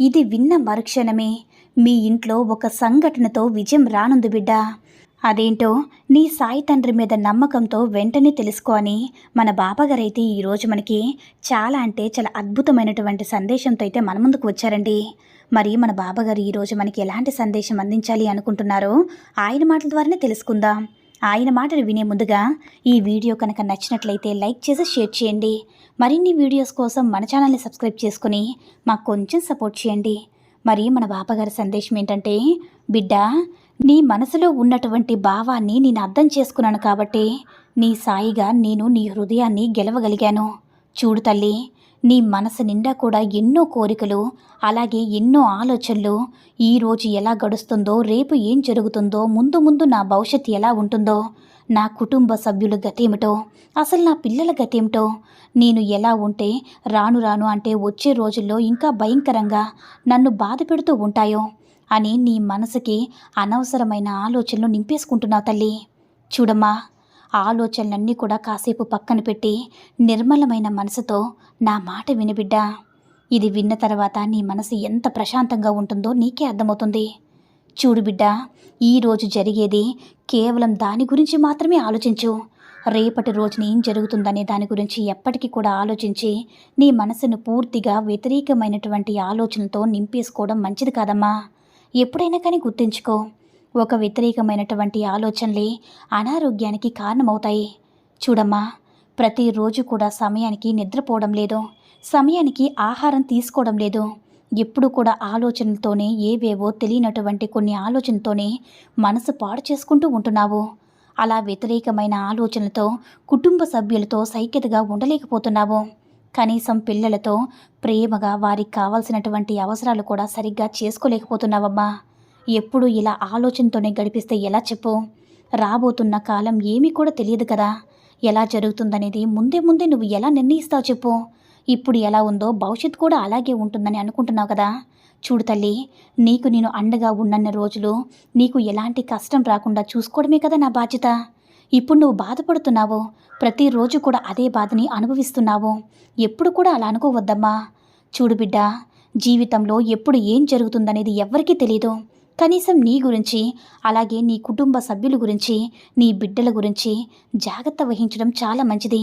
ఇది విన్న మరుక్షణమే. మీ ఇంట్లో ఒక సంఘటనతో విజయం రానుంది బిడ్డ. అదేంటో నీ సాయి తండ్రి మీద నమ్మకంతో వెంటనే తెలుసుకో అని మన బాబాగారైతే ఈరోజు మనకి చాలా అంటే చాలా అద్భుతమైనటువంటి సందేశంతో అయితే మన ముందుకు వచ్చారండి. మరి మన బాబాగారు ఈరోజు మనకి ఎలాంటి సందేశం అందించాలి అనుకుంటున్నారో ఆయన మాటల ద్వారానే తెలుసుకుందాం. ఆయన మాటలు వినే ముందుగా ఈ వీడియో కనుక నచ్చినట్లయితే లైక్ చేసి షేర్ చేయండి. మరిన్ని వీడియోస్ కోసం మన ఛానల్ని సబ్స్క్రైబ్ చేసుకుని మాకు కొంచెం సపోర్ట్ చేయండి. మరి మన బాపగారి సందేశం ఏంటంటే బిడ్డ నీ మనసులో ఉన్నటువంటి భావాన్ని నేను అర్థం చేసుకున్నాను కాబట్టి నీ సాయిగా నేను నీ హృదయాన్ని గెలవగలిగాను. చూడు తల్లి నీ మనసు నిండా కూడా ఎన్నో కోరికలు అలాగే ఎన్నో ఆలోచనలు. ఈరోజు ఎలా గడుస్తుందో రేపు ఏం జరుగుతుందో ముందు ముందు నా భవిష్యత్తు ఎలా ఉంటుందో నా కుటుంబ సభ్యుల గతేమిటో అసలు నా పిల్లల గతేమిటో నేను ఎలా ఉంటే రాను రాను అంటే వచ్చే రోజుల్లో ఇంకా భయంకరంగా నన్ను బాధ పెడుతూ ఉంటాయో అని నీ మనసుకి అనవసరమైన ఆలోచనలు నింపేసుకుంటున్నావు తల్లి. చూడమ్మా ఆలోచనలన్నీ కూడా కాసేపు పక్కన పెట్టి నిర్మలమైన మనసుతో నా మాట వినిబిడ్డా ఇది విన్న తర్వాత నీ మనసు ఎంత ప్రశాంతంగా ఉంటుందో నీకే అర్థమవుతుంది. చూడు బిడ్డ ఈరోజు జరిగేది కేవలం దాని గురించి మాత్రమే ఆలోచించు. రేపటి రోజున ఏం జరుగుతుందనే దాని గురించి ఎప్పటికీ కూడా ఆలోచించి నీ మనసును పూర్తిగా వ్యతిరేకమైనటువంటి ఆలోచనలతో నింపేసుకోవడం మంచిది కాదమ్మా. ఎప్పుడైనా కానీ గుర్తుంచుకో. ఒక వ్యతిరేకమైనటువంటి ఆలోచనలే అనారోగ్యానికి కారణమవుతాయి. చూడమ్మా ప్రతిరోజు కూడా సమయానికి నిద్రపోవడం లేదు. సమయానికి ఆహారం తీసుకోవడం లేదు. ఎప్పుడు కూడా ఆలోచనలతోనే ఏవేవో తెలియనటువంటి కొన్ని ఆలోచనతోనే మనసు పాడు చేసుకుంటూ ఉంటున్నావు. అలా వ్యతిరేకమైన ఆలోచనలతో కుటుంబ సభ్యులతో సైక్యతగా ఉండలేకపోతున్నావు. కనీసం పిల్లలతో ప్రేమగా వారికి కావాల్సినటువంటి అవసరాలు కూడా సరిగ్గా చేసుకోలేకపోతున్నావమ్మా. ఎప్పుడు ఇలా ఆలోచనతోనే గడిపిస్తే ఎలా చెప్పు? రాబోతున్న కాలం ఏమీ కూడా తెలియదు కదా. ఎలా జరుగుతుందనేది ముందే ముందే నువ్వు ఎలా నిర్ణయిస్తావు చెప్పు. ఇప్పుడు ఎలా ఉందో భవిష్యత్తు కూడా అలాగే ఉంటుందని అనుకుంటున్నావు కదా. చూడు తల్లి నీకు నేను అండగా ఉన్నన్ని రోజులు నీకు ఎలాంటి కష్టం రాకుండా చూసుకోవడమే కదా నా బాధ్యత. ఇప్పుడు నువ్వు బాధపడుతున్నావు. ప్రతిరోజు కూడా అదే బాధని అనుభవిస్తున్నావు. ఎప్పుడు కూడా అలా అనుకోవద్దమ్మా. చూడు బిడ్డ జీవితంలో ఎప్పుడు ఏం జరుగుతుందనేది ఎవ్వరికీ తెలియదు కనీసం నీ గురించి అలాగే నీ కుటుంబ సభ్యుల గురించి నీ బిడ్డల గురించి జాగ్రత్త వహించడం చాలా మంచిది.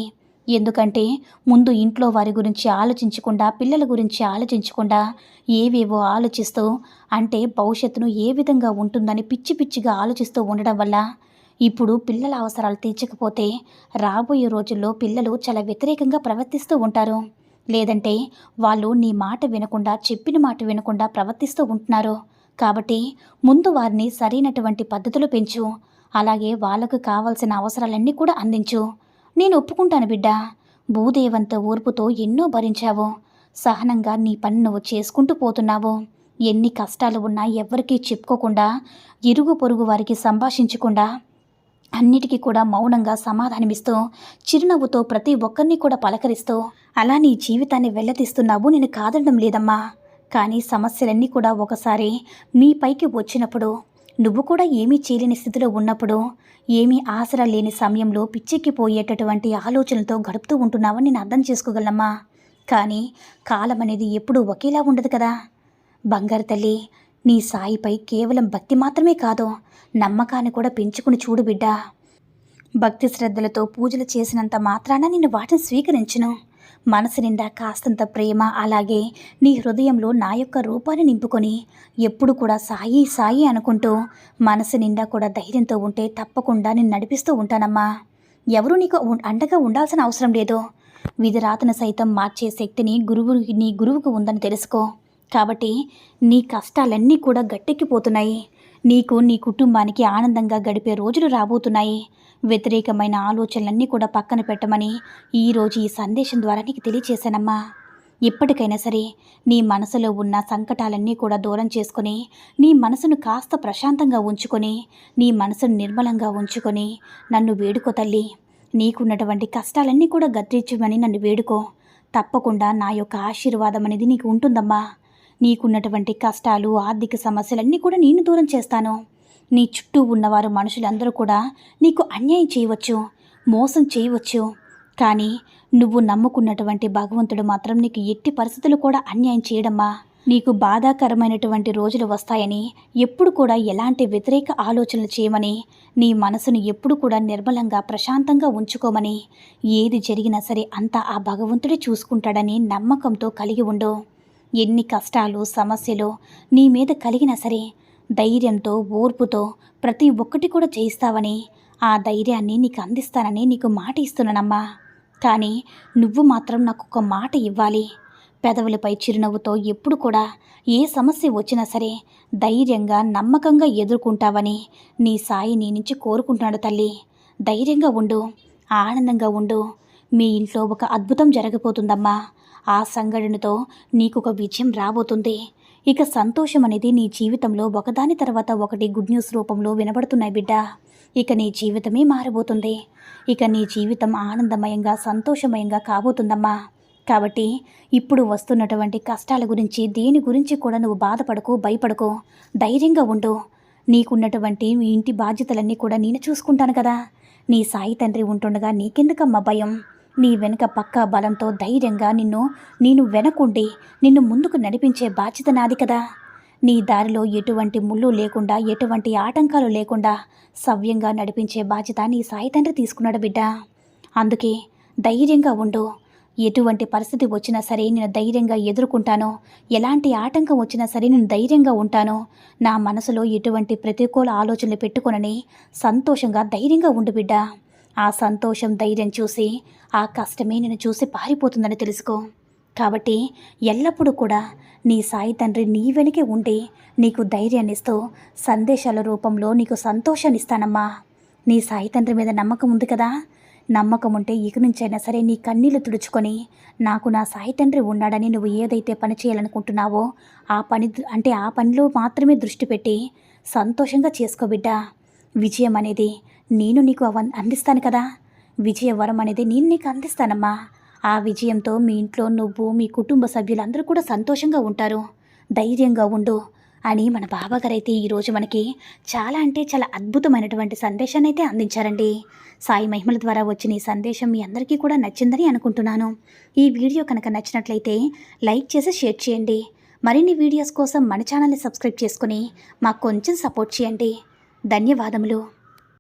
ఎందుకంటే ముందు ఇంట్లో వారి గురించి ఆలోచించకుండా పిల్లల గురించి ఆలోచించకుండా ఏవేవో ఆలోచిస్తూ అంటే భవిష్యత్తును ఏ విధంగా ఉంటుందని పిచ్చి పిచ్చిగా ఆలోచిస్తూ ఉండడం వల్ల ఇప్పుడు పిల్లల అవసరాలు తీర్చకపోతే రాబోయే రోజుల్లో పిల్లలు చాలా వ్యతిరేకంగా ప్రవర్తిస్తూ ఉంటారు. లేదంటే వాళ్ళు నీ మాట వినకుండా చెప్పిన మాట వినకుండా ప్రవర్తిస్తూ ఉంటున్నారు. కాబట్టి ముందు వారిని సరైనటువంటి పద్ధతులు పెంచు. అలాగే వాళ్ళకు కావాల్సిన అవసరాలన్నీ కూడా అందించు. నేను ఒప్పుకుంటాను బిడ్డ. భూదేవంత ఓర్పుతో ఎన్నో భరించావు. సహనంగా నీ పని నువ్వు చేసుకుంటూ పోతున్నావు. ఎన్ని కష్టాలు ఉన్నా ఎవ్వరికీ చెప్పుకోకుండా ఇరుగు పొరుగు వారికి సంభాషించకుండా అన్నిటికీ కూడా మౌనంగా సమాధానమిస్తూ చిరునవ్వుతో ప్రతి ఒక్కరిని కూడా పలకరిస్తూ అలా నీ జీవితాన్ని వెళ్ళతీస్తున్నావు నేను కాదనడం లేదమ్మా. కానీ సమస్యలన్నీ కూడా ఒకసారి మీ పైకి వచ్చినప్పుడు నువ్వు కూడా ఏమీ చేయలేని స్థితిలో ఉన్నప్పుడు ఏమీ ఆసరా లేని సమయంలో పిచ్చెక్కిపోయేటటువంటి ఆలోచనలతో గడుపుతూ ఉంటున్నావని నేను అర్థం చేసుకోగలమ్మా కానీ కాలం అనేది ఎప్పుడూ ఒకేలా ఉండదు కదా. బంగారు తల్లి నీ సాయిపై కేవలం భక్తి మాత్రమే కాదు నమ్మకాన్ని కూడా పెంచుకుని చూడు బిడ్డా. భక్తి శ్రద్ధలతో పూజలు చేసినంత మాత్రాన నేను వాటిని స్వీకరించను. మనసు నిండా కాస్తంత ప్రేమ అలాగే నీ హృదయంలో నా యొక్క రూపాన్ని నింపుకొని ఎప్పుడు కూడా సాయి సాయి అనుకుంటూ మనసు నిండా కూడా ధైర్యంతో ఉంటే తప్పకుండా నేను నడిపిస్తూ ఉంటానమ్మా. ఎవరు నీకు అండగా ఉండాల్సిన అవసరం లేదు. విధిరాతను సైతం మార్చే శక్తిని గురువు నీ గురువుకు ఉందని తెలుసుకో. కాబట్టి నీ కష్టాలన్నీ కూడా గట్టెక్కిపోతున్నాయి. నీకు నీ కుటుంబానికి ఆనందంగా గడిపే రోజులు రాబోతున్నాయి. వ్యతిరేకమైన ఆలోచనలన్నీ కూడా పక్కన పెట్టమని ఈరోజు ఈ సందేశం ద్వారా నీకు తెలియచేశానమ్మా. ఇప్పటికైనా సరే నీ మనసులో ఉన్న సంకటాలన్నీ కూడా దూరం చేసుకొని నీ మనసును కాస్త ప్రశాంతంగా ఉంచుకొని నీ మనసును నిర్మలంగా ఉంచుకొని నన్ను వేడుకో తల్లి. నీకున్నటువంటి కష్టాలన్నీ కూడా గద్రించమని నన్ను వేడుకో. తప్పకుండా నా యొక్క ఆశీర్వాదం అనేది నీకు ఉంటుందమ్మా. నీకున్నటువంటి కష్టాలు ఆర్థిక సమస్యలన్నీ కూడా నేను దూరం చేస్తాను. నీ చుట్టూ ఉన్నవారు మనుషులందరూ కూడా నీకు అన్యాయం చేయవచ్చు మోసం చేయవచ్చు. కానీ నువ్వు నమ్ముకున్నటువంటి భగవంతుడు మాత్రం నీకు ఎట్టి పరిస్థితులు కూడా అన్యాయం చేయడమ్మా. నీకు బాధాకరమైనటువంటి రోజులు వస్తాయని ఎప్పుడు కూడా ఎలాంటి వ్యతిరేక ఆలోచనలు చేయమని నీ మనసును ఎప్పుడు కూడా నిర్మలంగా ప్రశాంతంగా ఉంచుకోమని ఏది జరిగినా సరే అంతా ఆ భగవంతుడే చూసుకుంటాడని నమ్మకంతో కలిగి ఉండు. ఎన్ని కష్టాలు సమస్యలు నీ మీద కలిగినా సరే ధైర్యంతో ఓర్పుతో ప్రతి ఒక్కటి కూడా చేయిస్తావని ఆ ధైర్యాన్ని నీకు అందిస్తానని నీకు మాట ఇస్తున్నానమ్మా. కానీ నువ్వు మాత్రం నాకు ఒక మాట ఇవ్వాలి. పెదవులపై చిరునవ్వుతో ఎప్పుడు కూడా ఏ సమస్య వచ్చినా సరే ధైర్యంగా నమ్మకంగా ఎదుర్కొంటావని నీ సాయి నీ నుంచి కోరుకుంటున్నాడు తల్లి. ధైర్యంగా ఉండు ఆనందంగా ఉండు. మీ ఇంట్లో ఒక అద్భుతం జరగబోతుందమ్మా. ఆ సంఘటనతో నీకు ఒక విజయం రాబోతుంది. ఇక సంతోషం అనేది నీ జీవితంలో ఒకదాని తర్వాత ఒకటి గుడ్ న్యూస్ రూపంలో వినబడుతున్నాయి బిడ్డ. ఇక నీ జీవితమే మారబోతుంది. ఇక నీ జీవితం ఆనందమయంగా సంతోషమయంగా కాబోతుందమ్మా. కాబట్టి ఇప్పుడు వస్తున్నటువంటి కష్టాల గురించి దేని గురించి కూడా నువ్వు బాధపడకు భయపడకు. ధైర్యంగా ఉండు. నీకున్నటువంటి మీ ఇంటి బాధ్యతలన్నీ కూడా నేను చూసుకుంటాను కదా. నీ సాయి తండ్రి ఉంటుండగా నీకెందుకమ్మా భయం? నీ వెనుక పక్క బలంతో ధైర్యంగా నిన్ను నేను వెనకుండి నిన్ను ముందుకు నడిపించే బాధ్యత నాది కదా. నీ దారిలో ఎటువంటి ముళ్ళు లేకుండా ఎటువంటి ఆటంకాలు లేకుండా సవ్యంగా నడిపించే బాధ్యత నీ సాయి తండ్రి తీసుకున్నాడు బిడ్డ. అందుకే ధైర్యంగా ఉండు. ఎటువంటి పరిస్థితి వచ్చినా సరే నేను ధైర్యంగా ఎదుర్కొంటాను. ఎలాంటి ఆటంకం వచ్చినా సరే నేను ధైర్యంగా ఉంటాను. నా మనసులో ఎటువంటి ప్రతికూల ఆలోచనలు పెట్టుకొనని సంతోషంగా ధైర్యంగా ఉండు బిడ్డ. ఆ సంతోషం ధైర్యం చూసి ఆ కష్టమే నేను చూసి పారిపోతుందని తెలుసుకో. కాబట్టి ఎల్లప్పుడూ కూడా నీ సాయి తండ్రి నీ వెనకే ఉండి నీకు ధైర్యాన్నిస్తూ సందేశాల రూపంలో నీకు సంతోషాన్ని ఇస్తానమ్మా. నీ సాయి తండ్రి మీద నమ్మకం ఉంది కదా? నమ్మకం ఉంటే ఇక నుంచైనా సరే నీ కన్నీళ్ళు తుడుచుకొని నాకు నా సాయి తండ్రి ఉన్నాడని నువ్వు ఏదైతే పని చేయాలనుకుంటున్నావో ఆ పని అంటే ఆ పనిలో మాత్రమే దృష్టి పెట్టి సంతోషంగా చేసుకో బిడ్డ. విజయం అనేది నేను నీకు అవ అందిస్తాను కదా. విజయ వరం అనేది నేను నీకు అందిస్తానమ్మా. ఆ విజయంతో మీ ఇంట్లో నువ్వు మీ కుటుంబ సభ్యులందరూ కూడా సంతోషంగా ఉంటారు. ధైర్యంగా ఉండు అని మన బాబాగారు అయితే ఈరోజు మనకి చాలా అంటే చాలా అద్భుతమైనటువంటి సందేశాన్ని అయితే అందించారండి. సాయి మహిమల ద్వారా వచ్చిన ఈ సందేశం మీ అందరికీ కూడా నచ్చిందని అనుకుంటున్నాను. ఈ వీడియో కనుక నచ్చినట్లయితే లైక్ చేసి షేర్ చేయండి. మరిన్ని వీడియోస్ కోసం మన ఛానల్ని సబ్స్క్రైబ్ చేసుకుని మాకు కొంచెం సపోర్ట్ చేయండి. ధన్యవాదములు.